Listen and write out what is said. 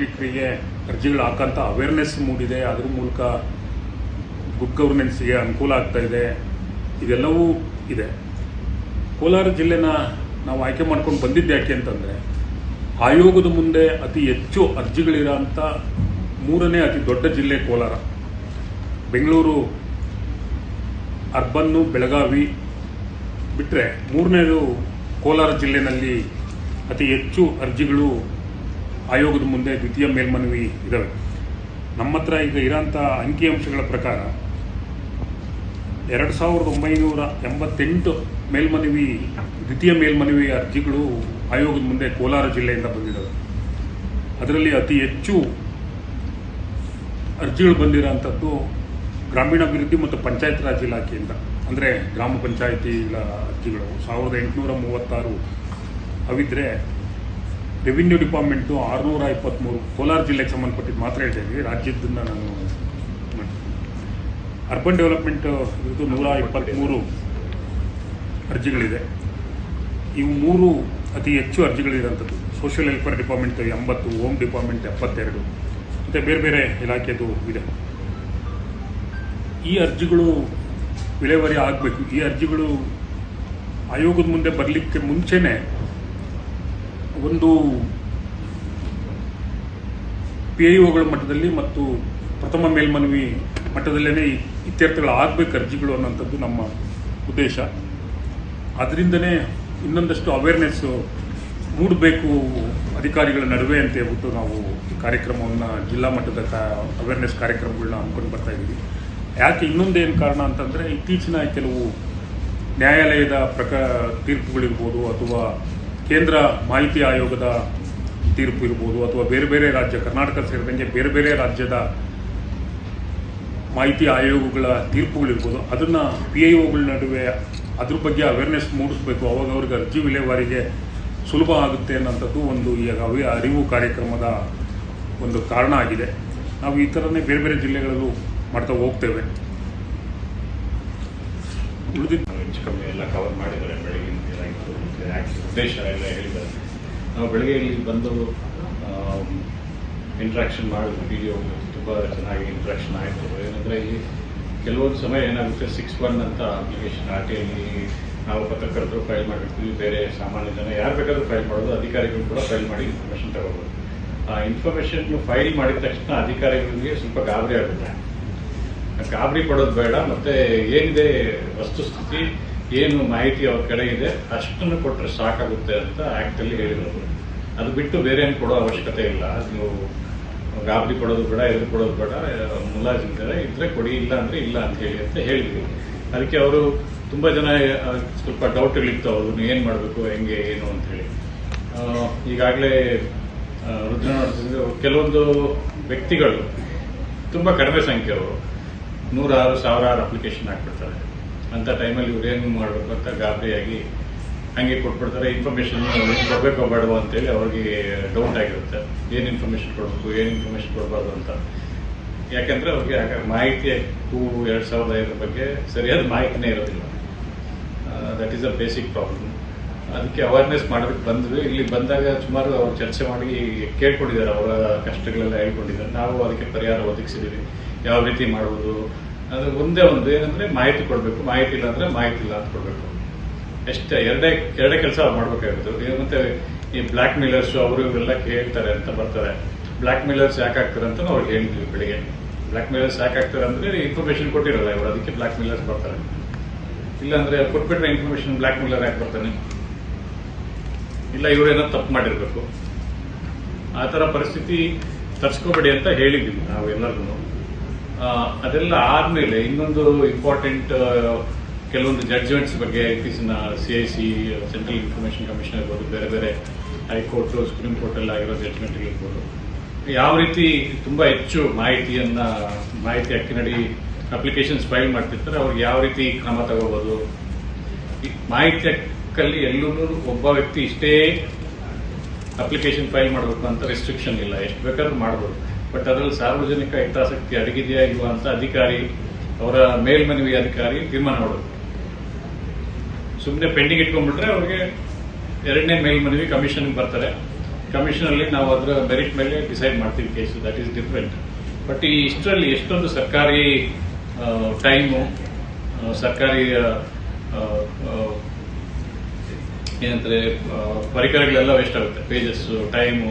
ನಾಗರಿಕರಿಗೆ ಅರ್ಜಿಗಳು ಹಾಕಂತ ಅವೇರ್ನೆಸ್ ಮೂಡಿದೆ. ಅದ್ರ ಮೂಲಕ ಗುಡ್ ಗವರ್ನೆನ್ಸ್ಗೆ ಅನುಕೂಲ ಆಗ್ತಾ ಇದೆ. ಇದೆಲ್ಲವೂ ಇದೆ. ಕೋಲಾರ ಜಿಲ್ಲೆನ ನಾವು ಆಯ್ಕೆ ಮಾಡ್ಕೊಂಡು ಬಂದಿದ್ದು ಯಾಕೆ ಅಂತಂದರೆ, ಆಯೋಗದ ಮುಂದೆ ಅತಿ ಹೆಚ್ಚು ಅರ್ಜಿಗಳಿರೋಂಥ ಮೂರನೇ ಅತಿ ದೊಡ್ಡ ಜಿಲ್ಲೆ ಕೋಲಾರ. ಬೆಂಗಳೂರು, ಅರ್ಬನ್ನು, ಬೆಳಗಾವಿ ಬಿಟ್ಟರೆ ಮೂರನೇದು ಕೋಲಾರ ಜಿಲ್ಲೆನಲ್ಲಿ ಅತಿ ಹೆಚ್ಚು ಅರ್ಜಿಗಳು ಆಯೋಗದ ಮುಂದೆ ದ್ವಿತೀಯ ಮೇಲ್ಮನವಿ ಇದ್ದಾವೆ ನಮ್ಮ ಹತ್ರ ಈಗ ಇರೋಂಥ ಅಂಕಿಅಂಶಗಳ ಪ್ರಕಾರ ಎರಡು ಸಾವಿರದ ಒಂಬೈನೂರ ಎಂಬತ್ತೆಂಟು ಮೇಲ್ಮನವಿ, ದ್ವಿತೀಯ ಮೇಲ್ಮನವಿ ಅರ್ಜಿಗಳು ಆಯೋಗದ ಮುಂದೆ ಕೋಲಾರ ಜಿಲ್ಲೆಯಿಂದ ಬಂದಿದ್ದಾವೆ ಅದರಲ್ಲಿ ಅತಿ ಹೆಚ್ಚು ಅರ್ಜಿಗಳು ಬಂದಿರೋಂಥದ್ದು ಗ್ರಾಮೀಣಾಭಿವೃದ್ಧಿ ಮತ್ತು ಪಂಚಾಯತ್ ರಾಜ್ ಇಲಾಖೆಯಿಂದ, ಅಂದರೆ ಗ್ರಾಮ ಪಂಚಾಯಿತಿಗಳ ಅರ್ಜಿಗಳು. ಸಾವಿರದ ಎಂಟುನೂರ ಮೂವತ್ತಾರು ಅವಿದ್ರೆ ರೆವಿನ್ಯೂ ಡಿಪಾರ್ಟ್ಮೆಂಟು ಆರುನೂರ ಇಪ್ಪತ್ತ್ಮೂರು ಕೋಲಾರ ಜಿಲ್ಲೆಗೆ ಸಂಬಂಧಪಟ್ಟಿದ್ದು ಮಾತ್ರ ಹೇಳ್ತಾ ರಾಜ್ಯದಿಂದ ನಾನು. ಅರ್ಬನ್ ಡೆವಲಪ್ಮೆಂಟ್ ಇದು ನೂರ ಇಪ್ಪತ್ತ್ಮೂರು ಅರ್ಜಿಗಳಿದೆ. ಇವು ಮೂರು ಅತಿ ಹೆಚ್ಚು ಅರ್ಜಿಗಳಿರೋಂಥದ್ದು ಸೋಷಿಯಲ್ ವೆಲ್ಫೇರ್ ಡಿಪಾರ್ಟ್ಮೆಂಟ್ ಎಂಬತ್ತು ಹೋಮ್ ಡಿಪಾರ್ಟ್ಮೆಂಟ್ ಎಪ್ಪತ್ತೆರಡು. ಮತ್ತು ಬೇರೆ ಬೇರೆ ಇಲಾಖೆದು ಇದೆ. ಈ ಅರ್ಜಿಗಳು ವಿಲೇವಾರಿ ಆಗಬೇಕು. ಈ ಅರ್ಜಿಗಳು ಆಯೋಗದ ಮುಂದೆ ಬರಲಿಕ್ಕೆ ಮುಂಚೆನೇ ಒಂದು ಪಿ ಒಗಳ ಮಟ್ಟದಲ್ಲಿ ಮತ್ತು ಪ್ರಥಮ ಮೇಲ್ಮನವಿ ಮಟ್ಟದಲ್ಲೇ ಇತ್ಯರ್ಥಿಗಳು ಆಗಬೇಕು ಅರ್ಜಿಗಳು ಅನ್ನೋಂಥದ್ದು ನಮ್ಮ ಉದ್ದೇಶ. ಅದರಿಂದನೇ ಇನ್ನೊಂದಷ್ಟು ಅವೇರ್ನೆಸ್ಸು ಮೂಡಬೇಕು ಅಧಿಕಾರಿಗಳ ನಡುವೆ ಅಂತ ಹೇಳ್ಬಿಟ್ಟು ನಾವು ಈ ಕಾರ್ಯಕ್ರಮವನ್ನು ಜಿಲ್ಲಾ ಮಟ್ಟದ ಕಾ ಅವೇರ್ನೆಸ್ ಕಾರ್ಯಕ್ರಮಗಳನ್ನ ಹಮ್ಮಿಕೊಂಡು ಬರ್ತಾ ಇದ್ದೀವಿ. ಯಾಕೆ ಇನ್ನೊಂದೇನು ಕಾರಣ ಅಂತಂದರೆ ಇತ್ತೀಚಿನ ಕೆಲವು ನ್ಯಾಯಾಲಯದ ಪ್ರಕ, ತೀರ್ಪುಗಳಿರ್ಬೋದು ಅಥವಾ ಕೇಂದ್ರ ಮಾಹಿತಿ ಆಯೋಗದ ತೀರ್ಪು ಇರ್ಬೋದು ಅಥವಾ ಬೇರೆ ಬೇರೆ ರಾಜ್ಯ, ಕರ್ನಾಟಕ ಸೇರಿದಂಗೆ ಬೇರೆ ಬೇರೆ ರಾಜ್ಯದ ಮಾಹಿತಿ ಆಯೋಗಗಳ ತೀರ್ಪುಗಳಿರ್ಬೋದು ಅದನ್ನು ಪಿ ಐ ಒಗಳ ನಡುವೆ ಅದ್ರ ಬಗ್ಗೆ ಅವೇರ್ನೆಸ್ ಮೂಡಿಸ್ಬೇಕು. ಅವಾಗ ಅವ್ರಿಗೆ ಅರ್ಜಿ ವಿಲೇವಾರಿಗೆ ಸುಲಭ ಆಗುತ್ತೆ ಅನ್ನೋಂಥದ್ದು ಒಂದು ಈಗ ಅರಿವು ಕಾರ್ಯಕ್ರಮದ ಒಂದು ಕಾರಣ ಆಗಿದೆ. ನಾವು ಈ ಥರನೇ ಬೇರೆ ಬೇರೆ ಜಿಲ್ಲೆಗಳಲ್ಲೂ ಮಾಡ್ತಾ ಹೋಗ್ತೇವೆ. ಉಳಿದಿದ್ದು ಹೆಚ್ಚು ಕಮ್ಮಿ ಎಲ್ಲ ಕವರ್ ಮಾಡಿದ್ದಾರೆ ಬೆಳಗಿನ ಉದ್ದೇಶ ಎಲ್ಲ ಹೇಳಿದ್ದಾರೆ. ನಾವು ಬೆಳಗ್ಗೆ ಇಲ್ಲಿ ಬಂದು ಇಂಟ್ರಾಕ್ಷನ್ ಮಾಡಿದ್ವಿ ವಿಡಿಯೋ ತುಂಬ ಚೆನ್ನಾಗಿ ಇಂಟ್ರಾಕ್ಷನ್ ಆಯಿತು. ಏನಂದರೆ ಇಲ್ಲಿ ಕೆಲವೊಂದು ಸಮಯ ಏನಾಗುತ್ತೆ ಸಿಕ್ಸ್ ಒನ್ ಅಂತ ಅಪ್ಲಿಕೇಶನ್ ಆರ್ ಟಿ ಅಲ್ಲಿ ನಾವು ಪತ್ರಕರ್ತರು ಫೈಲ್ ಮಾಡಿರ್ತೀವಿ, ಬೇರೆ ಸಾಮಾನ್ಯ ಜನ ಯಾರು ಬೇಕಾದರೂ ಫೈಲ್ ಮಾಡೋದು, ಅಧಿಕಾರಿಗಳು ಕೂಡ ಫೈಲ್ ಮಾಡಿ ಇನ್ಫಾರ್ಮೇಷನ್ ತಗೋಬೋದು. ಆ ಇನ್ಫಾರ್ಮೇಷನ್ ಫೈಲ್ ಮಾಡಿದ ತಕ್ಷಣ ಅಧಿಕಾರಿಗಳಿಗೆ ಸ್ವಲ್ಪ ಗಾಬರಿ ಆಗುತ್ತೆ. ಗಾಬರಿ ಪಡೋದು ಬೇಡ, ಮತ್ತು ಏನಿದೆ ವಸ್ತುಸ್ಥಿತಿ ಏನು ಮಾಹಿತಿ ಅವ್ರ ಕಡೆ ಇದೆ, ಅಷ್ಟನ್ನು ಕೊಟ್ಟರೆ ಸಾಕಾಗುತ್ತೆ ಅಂತ ಆ್ಯಕ್ಟಲ್ಲಿ ಹೇಳಿರೋದು. ಅದು ಬಿಟ್ಟು ಬೇರೆ ಏನು ಕೊಡೋ ಅವಶ್ಯಕತೆ ಇಲ್ಲ. ನೀವು ಗಾಬರಿ ಕೊಡೋದು ಬೇಡ, ಎದುರು ಕೊಡೋದು ಬೇಡ, ಮುಲಾಜಿದ್ದಾರೆ, ಇದ್ರೆ ಕೊಡಿ, ಇಲ್ಲ ಅಂದರೆ ಇಲ್ಲ ಅಂತ ಹೇಳಿ ಅಂತ ಹೇಳಿದ್ವಿ ಅದಕ್ಕೆ ಅವರು ತುಂಬ ಜನ ಸ್ವಲ್ಪ ಸ್ವಲ್ಪ ಡೌಟ್ಗಳಿತ್ತು ಅವರು ಏನು ಮಾಡಬೇಕು, ಹೆಂಗೆ, ಏನು ಅಂತ ಹೇಳಿ. ಈಗಾಗಲೇ ರುದ್ರ ಕೆಲವೊಂದು ವ್ಯಕ್ತಿಗಳು, ತುಂಬ ಕಡಿಮೆ ಸಂಖ್ಯೆ ಅವರು ನೂರಾರು, ಸಾವಿರಾರು ಅಪ್ಲಿಕೇಶನ್ ಹಾಕ್ಬಿಡ್ತಾರೆ. ಅಂಥ ಟೈಮಲ್ಲಿ ಇವ್ರು ಏನು ಮಾಡಬೇಕು ಅಂತ ಗಾಬರಿಯಾಗಿ ಹಂಗೆ ಕೊಟ್ಬಿಡ್ತಾರೆ. ಇನ್ಫಾರ್ಮೇಷನ್ ಕೊಡಬೇಕೋ ಬೇಡವೋ ಅಂತೇಳಿ ಅವ್ರಿಗೆ ಡೌಟ್ ಆಗಿರುತ್ತೆ. ಏನು ಇನ್ಫಾರ್ಮೇಷನ್ ಕೊಡಬೇಕು, ಏನು ಇನ್ಫಾರ್ಮೇಷನ್ ಕೊಡಬಾರ್ದು ಅಂತ. ಯಾಕೆಂದರೆ ಅವ್ರಿಗೆ ಮಾಹಿತಿ ಟೂ, ಎರಡು ಸಾವಿರದ ಐದರ ಬಗ್ಗೆ ಸರಿಯಾದ ಮಾಹಿತಿನೇ ಇರೋದಿಲ್ಲ. That is a basic problem ಅದಕ್ಕೆ ಅವೇರ್ನೆಸ್ ಮಾಡೋದಕ್ಕೆ ಬಂದ್ವಿ. ಇಲ್ಲಿ ಬಂದಾಗ ಸುಮಾರು ಅವ್ರು ಚರ್ಚೆ ಮಾಡಿ ಕೇಳ್ಕೊಂಡಿದ್ದಾರೆ, ಅವರ ಕಷ್ಟಗಳೆಲ್ಲ ಹೇಳ್ಕೊಂಡಿದ್ದಾರೆ. ನಾವು ಅದಕ್ಕೆ ಪರಿಹಾರ ಒದಗಿಸಿದ್ದೀವಿ. ಯಾವ ರೀತಿ ಮಾಡ್ಬೋದು ಅದು ಒಂದೇ ಒಂದು ಏನಂದ್ರೆ ಮಾಹಿತಿ ಕೊಡಬೇಕು, ಮಾಹಿತಿ ಇಲ್ಲ ಅಂದ್ರೆ ಮಾಹಿತಿ ಇಲ್ಲ ಅಂತ ಕೊಡಬೇಕು. ಎಷ್ಟೇ, ಎರಡೇ ಎರಡೇ ಕೆಲಸ ಮಾಡ್ಬೇಕಾಗಿತ್ತು ಮತ್ತೆ ಈ ಬ್ಲ್ಯಾಕ್ ಮೇಲರ್ಸ್ ಅವರು ಇವರೆಲ್ಲ ಕೇಳ್ತಾರೆ ಅಂತ ಬರ್ತಾರೆ. ಬ್ಲ್ಯಾಕ್ ಮೇಲರ್ಸ್ ಯಾಕೆ ಆಗ್ತಾರೆ ಅಂತ ಅವ್ರಿಗೆ ಹೇಳಿದ್ವಿ ಬೆಳಿಗ್ಗೆ. ಬ್ಲ್ಯಾಕ್ ಮೇಲರ್ಸ್ ಯಾಕೆ ಆಗ್ತಾರೆ ಅಂದ್ರೆ ಇನ್ಫಾರ್ಮೇಶನ್ ಕೊಟ್ಟಿರಲ್ಲ, ಇವರು ಅದಕ್ಕೆ ಬ್ಲ್ಯಾಕ್ ಮೇಲರ್ಸ್ ಬರ್ತಾರೆ. ಇಲ್ಲಾಂದ್ರೆ ಕೊಟ್ಬಿಟ್ರೆ ಇನ್ಫಾರ್ಮೇಶನ್ ಬ್ಲ್ಯಾಕ್ ಮೇಲರ್ ಯಾಕೆ ಬರ್ತಾನೆ? ಇಲ್ಲ ಇವರೇನೋ ತಪ್ಪು ಮಾಡಿರ್ಬೇಕು. ಆ ಥರ ಪರಿಸ್ಥಿತಿ ತರ್ಸ್ಕೋಬೇಡಿ ಅಂತ ಹೇಳಿದ್ವಿ ನಾವು ಎಲ್ಲರಿಗೂ ಅದೆಲ್ಲ ಆದ್ಮೇಲೆ ಇನ್ನೊಂದು ಇಂಪಾರ್ಟೆಂಟ್ ಕೆಲವೊಂದು ಜಡ್ಜ್ಮೆಂಟ್ಸ್ ಬಗ್ಗೆ ಇತ್ತೀಚಿನ C I C central information commission ಇರ್ಬೋದು, ಬೇರೆ ಬೇರೆ ಹೈಕೋರ್ಟು, ಸುಪ್ರೀಂ ಕೋರ್ಟಲ್ಲಿ ಆಗಿರೋ ಜಡ್ಜ್ಮೆಂಟ್ ಇರ್ಬೋದು. ಯಾವ ರೀತಿ ತುಂಬಾ ಹೆಚ್ಚು ಮಾಹಿತಿಯನ್ನ, ಮಾಹಿತಿ ಹಕ್ಕಿನಡಿ ಅಪ್ಲಿಕೇಶನ್ಸ್ ಫೈಲ್ ಮಾಡ್ತಿರ್ತಾರೆ, ಅವ್ರಿಗೆ ಯಾವ ರೀತಿ ಕ್ರಮ ತಗೋಬಹುದು ಈ ಮಾಹಿತಿ ಹಕ್ಕಲ್ಲಿ ಎಲ್ಲೂ ಒಬ್ಬ ವ್ಯಕ್ತಿ ಇಷ್ಟೇ ಅಪ್ಲಿಕೇಶನ್ ಫೈಲ್ ಮಾಡಬೇಕು ಅಂತ ರೆಸ್ಟ್ರಿಕ್ಷನ್ ಇಲ್ಲ. ಎಷ್ಟು ಬೇಕಾದ್ರೂ ಮಾಡ್ಬೋದು. ಬಟ್ ಅದರಲ್ಲಿ ಸಾರ್ವಜನಿಕ ಹಿತಾಸಕ್ತಿ ಅಡಗಿದೆಯಾ ಇಲ್ವಾ ಅಂತ ಅಧಿಕಾರಿ ಅವರ ಮೇಲ್ಮನವಿ ಅಧಿಕಾರಿ ತೀರ್ಮಾನ ಮಾಡೋದು. ಸುಮ್ಮನೆ ಪೆಂಡಿಂಗ್ ಇಟ್ಕೊಂಡ್ಬಿಟ್ರೆ ಅವ್ರಿಗೆ ಎರಡನೇ ಮೇಲ್ಮನವಿ ಕಮಿಷನ್ ಬರ್ತಾರೆ. ಕಮಿಷನಲ್ಲಿ ನಾವು ಅದರ ಮೆರಿಟ್ ಮೇಲೆ ಡಿಸೈಡ್ ಮಾಡ್ತೀವಿ case that is different but ಈ ಇಷ್ಟರಲ್ಲಿ ಎಷ್ಟೊಂದು ಸರ್ಕಾರಿ ಟೈಮು ಸರ್ಕಾರಿ ಏನಂತಾರೆ ಪರಿಕರಗಳೆಲ್ಲ ವೇಸ್ಟ್ ಆಗುತ್ತೆ. Pages time